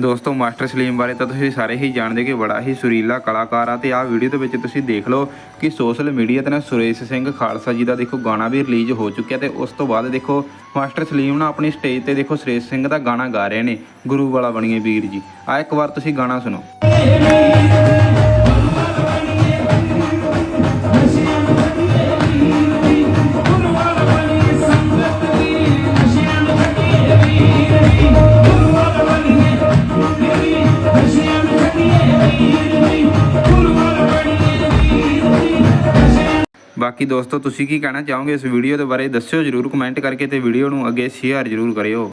ਦੋਸਤੋ, ਮਾਸਟਰ ਸਲੀਮ ਬਾਰੇ ਤਾਂ ਤੁਸੀਂ ਸਾਰੇ ਹੀ ਜਾਣਦੇ ਕਿ ਬੜਾ ਹੀ ਸੁਰੀਲਾ ਕਲਾਕਾਰ ਆ ਤੇ ਆਹ ਵੀਡੀਓ ਦੇ ਵਿੱਚ ਤੁਸੀਂ ਦੇਖ ਲਓ ਕਿ ਸੋਸ਼ਲ ਮੀਡੀਆ ਤੇ ਨਾ ਸੁਰੇਸ਼ ਸਿੰਘ ਖਾਲਸਾ ਜੀ ਦਾ ਦੇਖੋ ਗਾਣਾ ਵੀ ਰਿਲੀਜ਼ ਹੋ ਚੁੱਕਿਆ ਤੇ ਉਸ ਤੋਂ ਬਾਅਦ ਦੇਖੋ ਮਾਸਟਰ ਸਲੀਮ ਨਾ ਆਪਣੀ ਸਟੇਜ ਤੇ ਦੇਖੋ ਸੁਰੇਸ਼ ਸਿੰਘ ਦਾ ਗਾਣਾ ਗਾ ਰਹੇ ਨੇ ਗੁਰੂ ਵਾਲਾ ਬਣੀਏ ਵੀਰ ਜੀ। ਆ ਇੱਕ ਵਾਰ ਤੁਸੀਂ ਗਾਣਾ ਸੁਣੋ। ਬਾਕੀ ਦੋਸਤੋ, ਤੁਸੀਂ ਕੀ ਕਹਿਣਾ ਚਾਹੋਗੇ ਇਸ ਵੀਡੀਓ ਦੇ ਬਾਰੇ? ਦੱਸਿਓ ਜਰੂਰ ਕਮੈਂਟ ਕਰਕੇ ਤੇ ਵੀਡੀਓ ਨੂੰ ਅੱਗੇ ਸ਼ੇਅਰ ਜਰੂਰ ਕਰਿਓ।